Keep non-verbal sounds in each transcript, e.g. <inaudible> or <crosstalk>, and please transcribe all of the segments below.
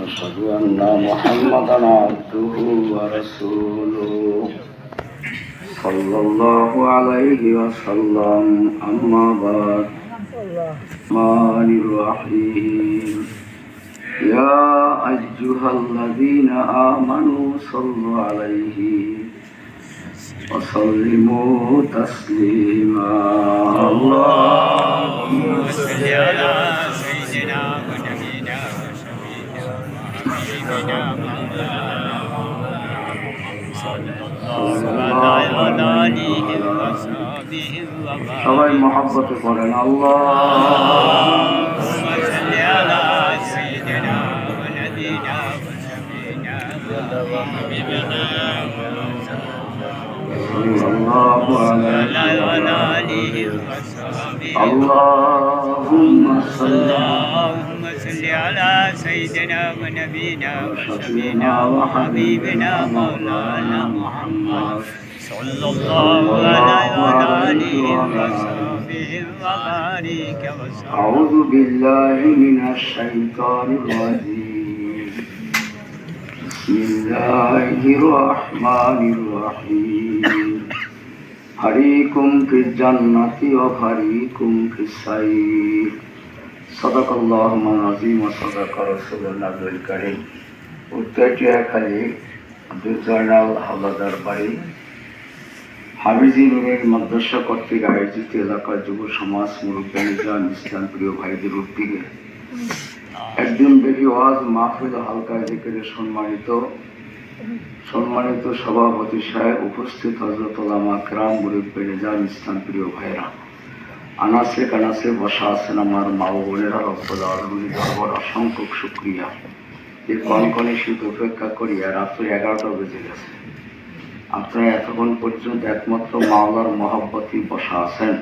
ونشهد أن محمدا عبده ورسوله صلى الله عليه وسلم أما بعد الرحمن الرحيم يا أيها الذين آمنوا صلوا عليه وسلموا تسليما اللهم صل على سيدنا সবাই মহাব্বতে করেন আল্লাহ اللهم صل على صل على سيدنا ونبينا وشفينا وحبيبنا مولانا محمد صلى الله عليه وعلى آله وصحبه وبارك وسلم. أعوذ بالله من الشيطان الرجيم. بسم الله الرحمن الرحيم. فريق في الجنة وفريق في السعير صدق الله العظيم وصدق رسول النبي الكريم উত্তরটিয়াখালী আব্দুল জয়নাল হাওলাদার বাড়ি হাবিজি নুরের মাদ্রাসা কর্তৃক আয়োজিত এলাকার যুব সমাজ মুরব্বানিজান ইসলাম প্রিয় ভাইদের উদ্যোগে একদিন ব্যাপী ওয়াজ মাহফিল ও হালকা জিকিরে সম্মানিত সম্মানিত সভাপতি সাহেব উপস্থিত হজরত ওলামা কেরাম মুরব্বানিজান ইসলাম প্রিয় ভাইরা আনাসে কানাসে বসা আছেন আমার মা বোনেরা রব্বুল আলমী অসংখ্য শুক্রিয়া। এই কনকনে শীত উপেক্ষা করিয়া রাত্রি এগারোটা বেজে গেছে। আপনারা এতক্ষণ পর্যন্ত একমাত্র মাওলার মহাব্বতী বসা আছেন।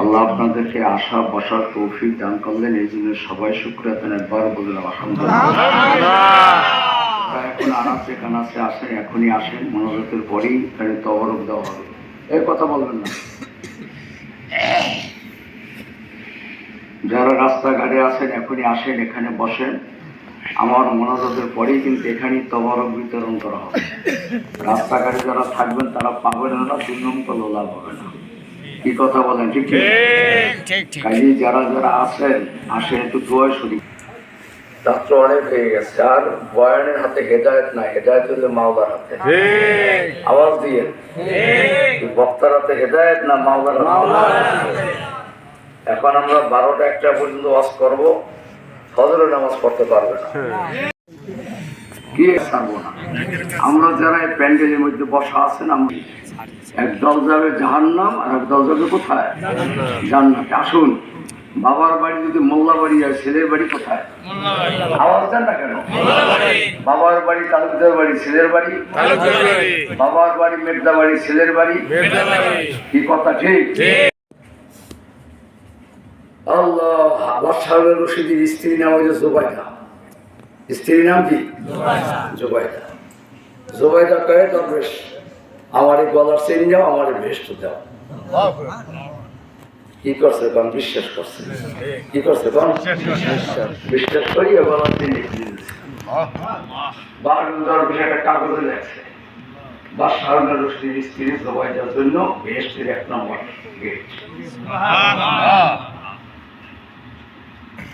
আল্লাহ আপনাদেরকে আশা, বসার তৌফিক দান করলেন। এই জন্য সবাই শুক্রিয়া দেন একবার বললাম আলহামদুলিল্লাহ। এখন আনাচে কানাচে আসেন, এখনই আসেন। মনোরথের পরেই এখানে তবরক দেওয়া হবে। এই কথা বলবেন না। যারা রাস্তাঘাটে আছেন এখনই আসেন এখানে বসেন। আমার মনোরথের পরেই কিন্তু এখানেই তবরক বিতরণ করা হবে। রাস্তাঘাটে যারা থাকবেন তারা পাবেন না দুই নম্বর লাভ হবে না। কি কথা বলেন ঠিক কি? ঠিক ঠিক যারা যারা আছেন আসেন একটু দোয়া শরীফ রাত্র অনেক হয়ে গেছে আর বয়ানের হাতে হেদায়ত না হেদায়ত হলে মাওলার হাতে। আওয়াজ দিয়ে। বক্তার হাতে হেদায়ত না মাওলার হাতে। এখন আমরা বারোটা একটা পর্যন্ত ওয়াজ করব ফজরের নামাজ পড়তে পারবে না। কি ছাড়বো না। আমরা যারা এই প্যান্ডেলের মধ্যে বসা আছেন আমরা এক দল যাবে জাহান্নাম আর এক দল যাবে কোথায়? জান্নাতে। আসুন বাবার বাড়ি যদি মোল্লা বাড়ি যায় ছেলের বাড়ি কোথায়? আওয়াজ দেন না কেন? বাবার বাড়ি তালুকদার বাড়ি ছেলের বাড়ি? বাবার বাড়ি মেঘদা বাড়ি ছেলের বাড়ি? কি কথা ঠিক। আল্লাহ বাদশাহের রশিদির স্ত্রী নাম হচ্ছে জোবাইদা। স্ত্রীর নাম কি? জোবাইদা। জোবাইদা। কয়ে দরবেশ আমার এই গলার চেন যাও আমার ভেস্ট দাও। কি করছে কন? বিশ্বাস করছে? কি করছে কন? বিশ্বাস করি গলার চেন বারো দরবেশ একটা কাগজে লেখছে। বা রশিদির স্ত্রী জোবাইদার জন্য ভেস্টের এক নম্বর গেট।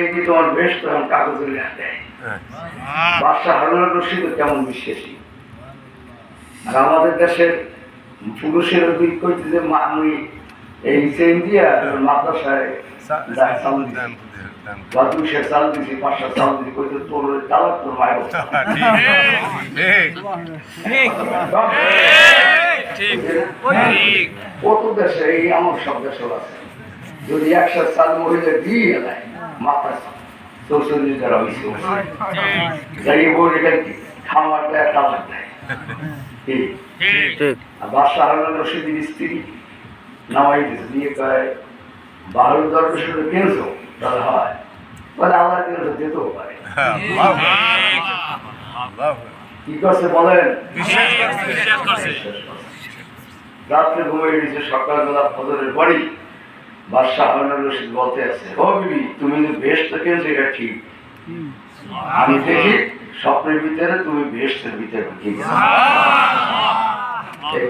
এই তোমার বেশ তখন কাগজে দেয়। বাদশাহ হারুন রশিদ কেমন বিশ্বাসী। আর আমাদের দেশের পুরুষের করতে যে আমি এই চেন দিয়া মাদ্রাসায় যায় চাল দিছি। বা দুইশো চাল দিছি পাঁচশো চাল দিছি কইতে তোর তালাক তোর মায়ের <laughs> কত দেশে এই আমার সব দেশেও আছে। যদি একশো চাল মহিলা দিয়ে মাথা চৌচল্লিশ যারা হয়েছে যাই বল কি? খামার দেয় কামার দেয়। বাদশাহ হারুন রশিদের স্ত্রী নামাই দিয়ে কয় বারো দরবেশ কিনছো? তাহলে হয়। বলে আমার কিনছো যেতেও পারে। কি করছে বলেন? রাত্রে ঘুমিয়ে গেছে সকালবেলা ফজরের পরই বাদশাহ হারুন রশিদ বলতে আছে ও বিবি তুমি যে এটা ঠিক। আমি দেখি স্বপ্নের ভিতরে তুমি ভিতরে ঠিক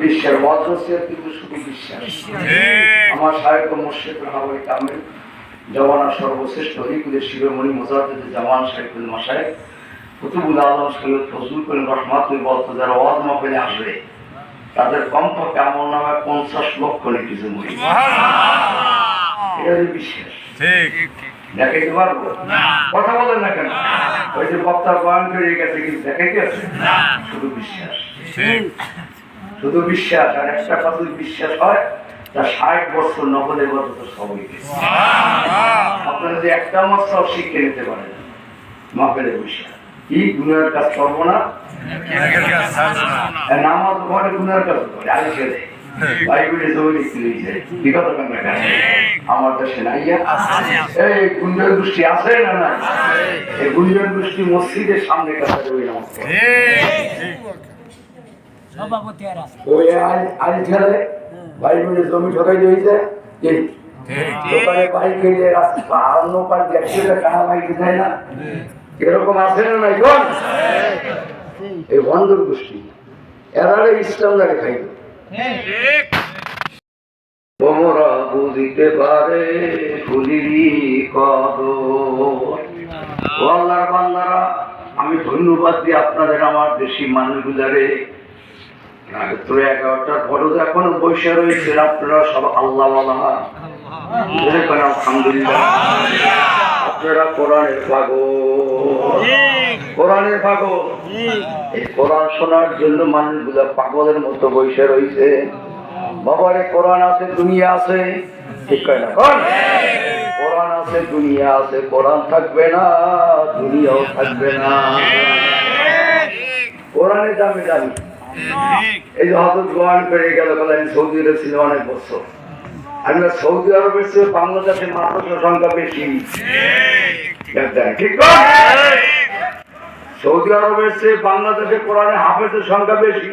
বিশ্বের মত হচ্ছে কিন্তু শুধু বিশ্বাস। আমার সাহেব মুর্শিদ কামিল সর্বশ্রেষ্ঠ জামান সাহেবুল মাসায় কুতুবুল আলম সৈয়দ ফজলুল করিম রহমাতুল বলতো যারা ওয়াজ মাহফিলে আসবে তাদের কমপক্ষে আমল নামে পঞ্চাশ লক্ষ নেকি জমুরি এটা হচ্ছে বিশ্বাস দেখাইতে পারব? কথা বলেন না কেন? ওই যে বক্তা বয়ান করে গেছে কিন্তু দেখাইতে আছে? শুধু বিশ্বাস। শুধু বিশ্বাস আর একটা কথা বিশ্বাস হয় তা ষাট বছর নকলে বছর সবই আপনারা যে একটা সব শিখে নিতে পারেন মাপের বিশ্বাস। কি? গুণের কাজ করব না? নামাজ ঘরে গুণের কাজ করে আগে ছেলে বাইবেলে জমি লিখতে লিখছে কি কথা কেন? আমার দেশে নাই এই গুঞ্জন গোষ্ঠী আছে না না এই গুঞ্জন গোষ্ঠী মসজিদের সামনে ওই আজ ছেলে বাইবেলে জমি ঠকাই দিয়েছে। দোকানে বাইক গেলে রাস্তা অন্য পার দেখছে কাহা বাইক দেয় না। এরকম আছে না নাই কোন? এই বন্ধুর গোষ্ঠী এরারে ইসলাম লাগে খাইল। বুঝিতে পারে ফুলিরি কদ আল্লাহর বান্দারা, আমি ধন্যবাদ দিই আপনাদের আমার দেশি মানুষগুলারে। এগারোটার এখনও আপনারা সব আল্লাহ পাগলের মতো রয়েছে। বাবারে, কোরআন আছে, দুনিয়া আছে। কোরআন আছে, দুনিয়া আছে, কোরআন থাকবে না, দুনিয়াও থাকবে না। কোরআনের দামে দামি এই যে হজরত গোয়ান পেরে গেল, বলে সৌদি আরব ছিলাম অনেক বছর। আমরা সৌদি আরবের চেয়ে বাংলাদেশের মানুষের সংখ্যা বেশি। ঠিক? সৌদি আরবের চেয়ে বাংলাদেশে কোরআনে হাফেজের সংখ্যা বেশি।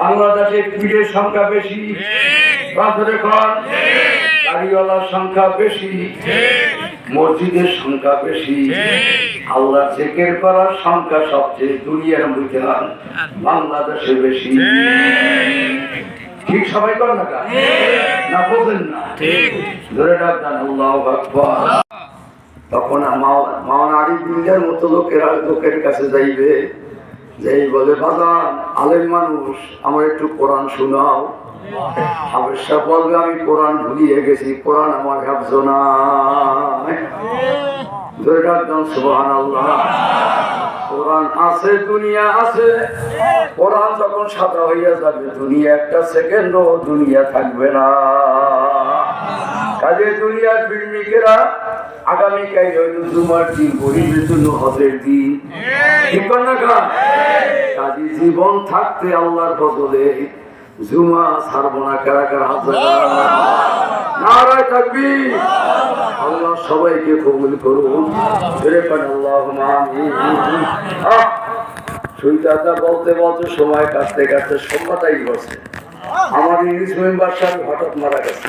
বাংলাদেশে পীরের সংখ্যা বেশি। গাড়িওয়ালার সংখ্যা বেশি, মসজিদের সংখ্যা বেশি আল্লাহ চেকের করার সংখ্যা সবচেয়ে দুনিয়ার মধ্যে বাংলাদেশে বেশি। ঠিক সবাই কর না? না বোঝেন না। ধরে ডাক্তার আল্লাহ তখন মাওয়ান আলী বিল্লার মতো লোকেরা লোকের কাছে যাইবে। যেই বলে বাজান আলেম মানুষ, আমার একটু কোরআন শোনাও। বলবে, আমি কোরআন ভুলিয়ে গেছি, কোরআন আমার হাফজ না কোরআন আছে, দুনিয়া আছে। যখন সাদা যাবে, দুনিয়া একটা সেকেন্ড দুনিয়া থাকবে না। কাজে দুনিয়ার প্রেমিকেরা আগামীকাল হইল তোমার দিন জন্য হজের দিন ঠিক না গা কাজে জীবন থাকতে আল্লাহর বদলে জুমা ছাড়বো না কারা কারা হাত নারায় থাকবি আল্লাহ সবাইকে কবুল করুন। ফিরে পান আল্লাহ সুইদাতা বলতে বলতে সময় কাটতে কাটতে সন্ধ্যাটাই বসে আমার ইংলিশ মেম্বার সাহেব হঠাৎ মারা গেছে।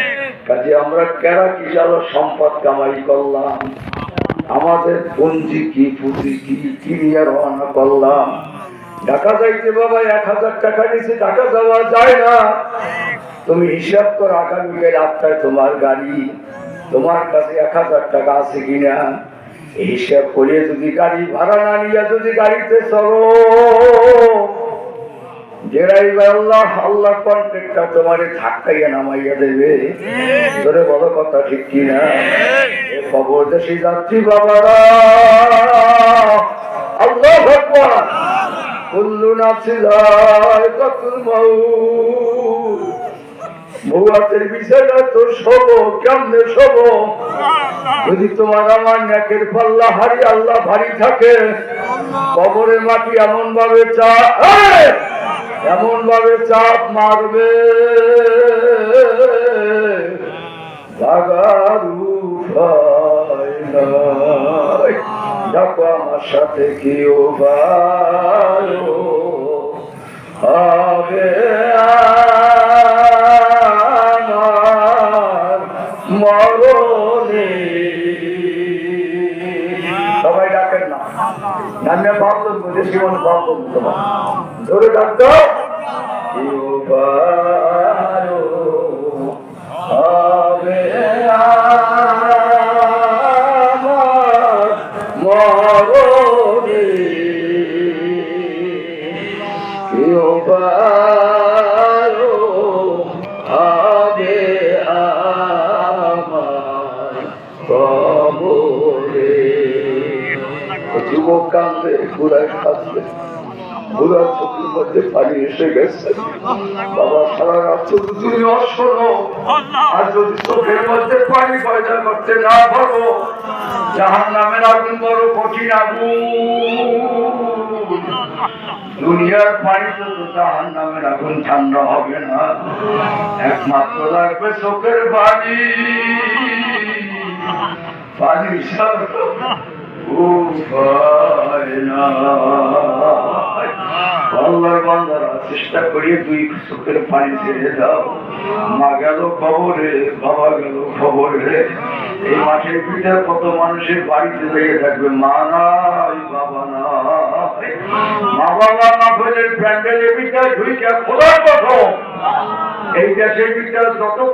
কাজে আমরা কেরা কি জানো সম্পদ কামাই করলাম? আমাদের পঞ্জি কি পুঁজি কি কিনিয়ে রওনা করলাম? ঢাকা যাইতে বাবা এক হাজার টাকা নিচে ঢাকা যাওয়া যায় না। তুমি হিসাব করো আগামীকাল আটটায় তোমার গাড়ি, তোমার কাছে এক হাজার টাকা আছে কিনা? হিসাব করে যদি গাড়ি ভাড়া না নিয়ে যদি গাড়িতে চলো। যেরাই আল্লাহ আল্লাহ কন্ট্রাক্টটা তোমারে ধাক্কাইয়া নামাইয়া দেবে। ধরে বড় কথা ঠিক কিনা? খবর দেশি যাত্রী বাবারা। আল্লাহ ভগবান কুল্লু নাছিলায় কতুল মাউত। ভৌয়াতের বিষয়টা তো শোভ কেমনে শোভ? যদি তোমার আমার নাকের পাল্লা হারি আল্লাহ ভারী থাকে কবরের মাটি এমন ভাবে চাপ এমন ভাবে চাপ মারবে। আমার সাথে কি উপায় হবে সবাই ডাকেন না। নামে ভাবলাম বুঝে জীবন ভাবলাম তোমার ধরে ডাকতো যুবক কান্দে ঘুরায় কাঁদবে ঘুরার চোখের মধ্যে পানি এসে গেছে। বাবা, সারা রাত শুধু তুমি অশোনো আর যদি চোখের মধ্যে পানি পয়দা করতে না পারো জাহান নামের আগুন বড় কঠিন আগুন। দুনিয়ার পানিতে তো জাহান নামের আগুন, ঠান্ডা হবে না। একমাত্র লাগবে চোখের পানি। পানি ছাড়া উপায় নাই। আল্লাহর চেষ্টা করিয়ে দুই চোখের পানি ছেড়ে দাও। মা গেল খবরে বাবা গেল খবরে এই মাঠের পিঠে কত মানুষের বাড়িতে লেগে থাকবে? মা নাই, বাবা না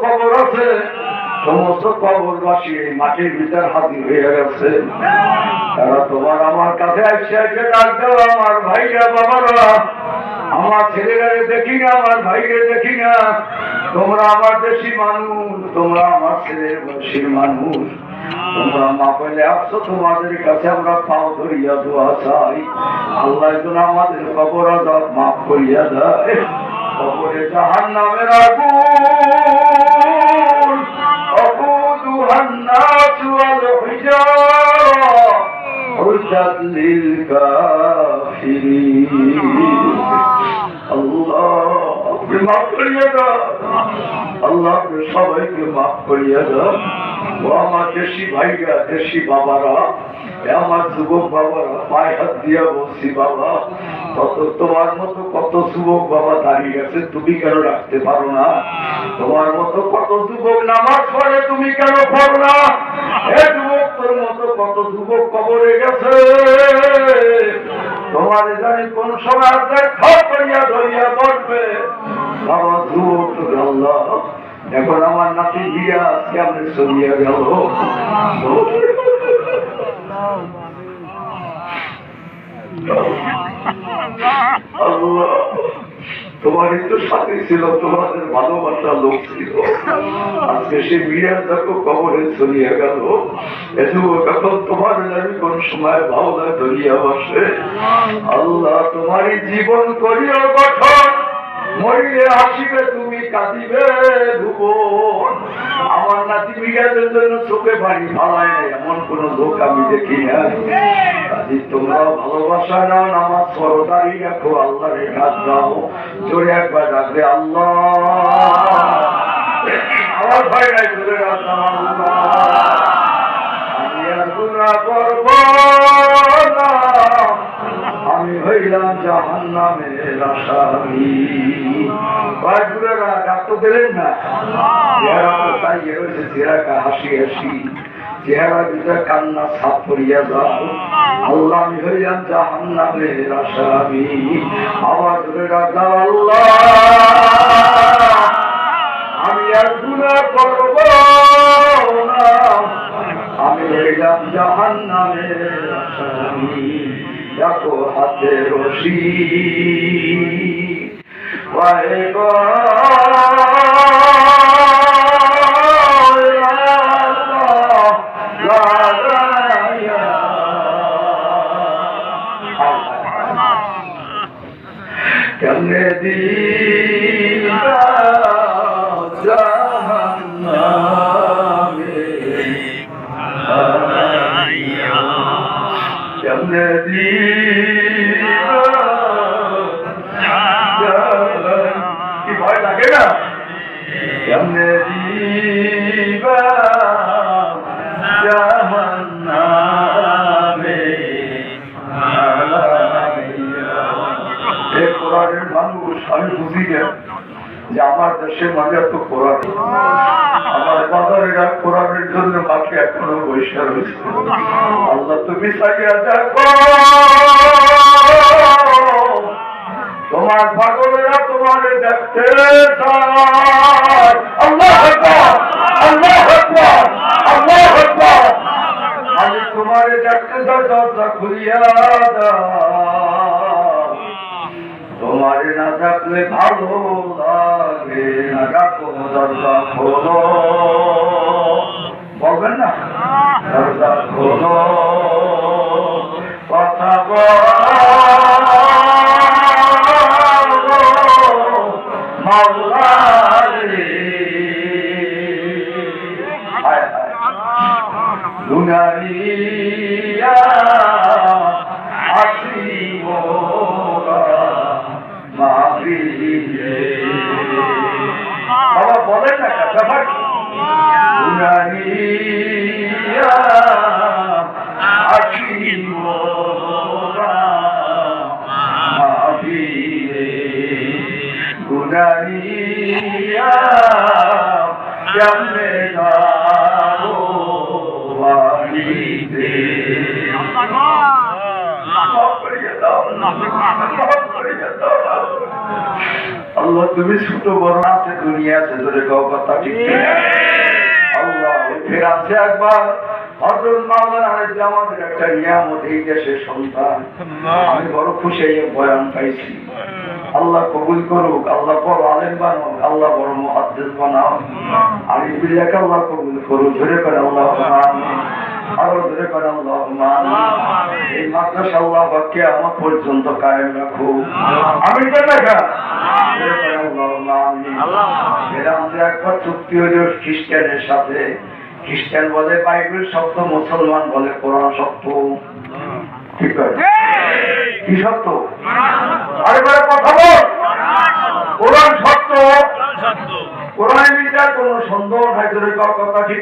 খবর আছে, সমস্ত খবরবাসী এই মাটির ভিতর হাজির হয়ে গেছে। তারা তোমার আমার কাছে আসছে ডাক দাও আমার ভাইরা, বাবারা আমার ছেলেরা দেখি না, আমার ভাইরে দেখি না। তোমরা আমার দেশি মানুষ, তোমরা আমার ছেলের বয়সীর মানুষ। তোমরা মা পেলে আসছো, তোমাদের কাছে আমরা পাও ধরিয়া দোয়া চাই। আল্লাহ যেন আমাদের কবর আজাদ মাফ করিয়া দেয়। কবরে জাহান নামের আগুন অকুদুহান নাচ ওয়াল তোমার মতো কত যুবক বাবা দাঁড়িয়ে গেছে, তুমি কেন রাখতে পারো না? তোমার মতো কত যুবক নামাজ পড়ে, তুমি কেন পড়ো না? যুবক তোর মতো কত যুবক কবরে গেছে। তোমার জানি কোন সময় করিয়া ধরিয়া পড়বে এখন আমার নাতি গিয়া কেমন সরিয়া গেল? তোমার একটু সাথে ছিল, তোমাদের ভালোবাসা লোক ছিল। আজকে সে মিডিয়ার দেখো কবরে চলিয়া গেল। এসব এখন তোমার জানি কোন সময় ভাবনা ধরিয়া বসে। আল্লাহ, তোমারই জীবন করিয়া গঠন। মরিলে আসিবে তুমি কাঁদিবে ভুবন। আমার নাতি মিডিয়াদের জন্য চোখে বাড়ি ফালায় নাই, এমন কোন লোক আমি দেখি না কাজী তোমরা ভালোবাসা নাও, নামাজ সরদারি রাখো আল্লাহ রেখা দাও জোরে একবার ডাকবে, আল্লাহ! আমার ভাই নাই জোরে ডাকলাম আল্লাহ আমি আর গুনাহ করব না। আমি হইলাম জাহান নামের আসামি ডাক্তার দিলেন না। চেহারা তাই রয়েছে চেহারাটা হাসি হাসি। চেহারা ভিতরে কান্না যাও। আল্লাহ, আমি হইলাম জাহান নামের আসামি আবার আমি আর গুণা আমি রইলাম জাহান নামের আসামি। দেখো হাতে রশি। আমার দেশের মাঝে এত কোরআন। আমার বাজারেরা কোরআনের জন্য বাকি এখনও বৈশা রয়েছে। আল্লাহ তুমি চাইয়া দেখো। তোমার পাগলেরা তোমার দেখতে আমি তোমার দেখতে দরজা খুলিয়া দাও। তোমার না থাকলে ভালো লাগে না ডাকো দরজা খোলো। বলবেন না? দরজা খোলো। কথা বল। মাওলা বাবা বলেন না ব্যাপার। গুনারিয়া কেমনে তুমি ছোট বড় আছে দুনিয়া আছে তোরে কাউ কথা ঠিক আল্লাহ একবার। হজরত মাওলানা আলাইহিস আমাদের একটা নিয়ামত এই দেশের সন্তান। আমি বড় খুশি এই বয়ান পাইছি। আল্লাহ। কবুল করুক আল্লাহ বড় আলেম বানাও আল্লাহ বড় বানাও। আমি বিল্লাহ আল্লাহ কবুল করুক ধরে করে আল্লাহ আরও ধরে করে এই মাদ্রাসা আল্লাহ আমার পর্যন্ত কায়েম রাখো আমি তো দেখা। একবার চুক্তি হইল খ্রিস্টানের সাথে। খ্রিস্টান বলে বাইবেল সত্য মুসলমান বলে কোরআন সত্য ঠিক আছে কি সত্য আরে কথা বল। কোরআন সত্য কোরআনের ভিতরে কোন সন্দেহ নাই কথা ঠিক।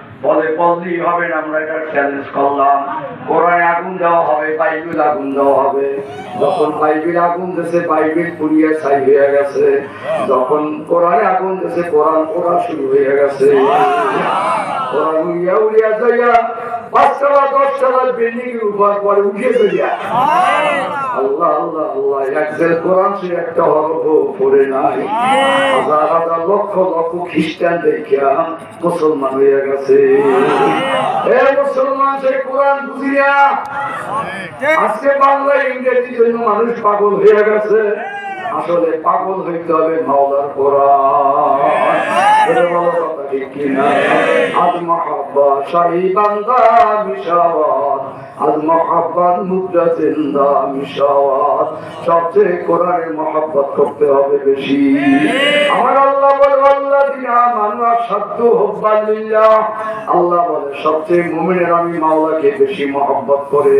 বলে পদলি হবে না, আমরা এটা চ্যালেঞ্জ করলাম। কোরআনে আগুন দেওয়া হবে, বাইবেল আগুন দেওয়া হবে। যখন বাইবেল আগুন দেশে, বাইবেল পুড়িয়ে ছাই হয়ে গেছে। যখন কোরআনে আগুন দেশে, কোরআন পড়া শুরু হয়ে গেছে। কোরআন উড়িয়া উড়িয়া যাইয়া পাঁচতলা দশতলা বিল্ডিং এর উপর পরে উঠে চলিয়া আল্লাহ। আল্লাহ আল্লাহ একজন কোরআন সে একটা হরফ পড়ে নাই। হাজার হাজার লক্ষ লক্ষ খ্রিস্টান দেখিয়া মুসলমান হয়ে গেছে। এ মুসলমান সে কোরআন বুঝিয়া আজকে বাংলা ইংরেজির জন্য মানুষ পাগল হয়ে গেছে। আসলে পাগল হইতে হবে মাওলার কোরআন। আজ মহাব্বা শাহী বান্দা মিশাওয়াত। আজ মুদ্রা জিন্দা মিশাওয়াত। সবচেয়ে কোরআনের মহাব্বত করতে হবে বেশি। আমার আল্লাহ বলে আল্লাহ দিনা মানুষ সত্য হব্বাল্লিল্লাহ আল্লাহ বলে, সবচেয়ে মুমিনের আমি মাওলাকে বেশি মহব্বত করে।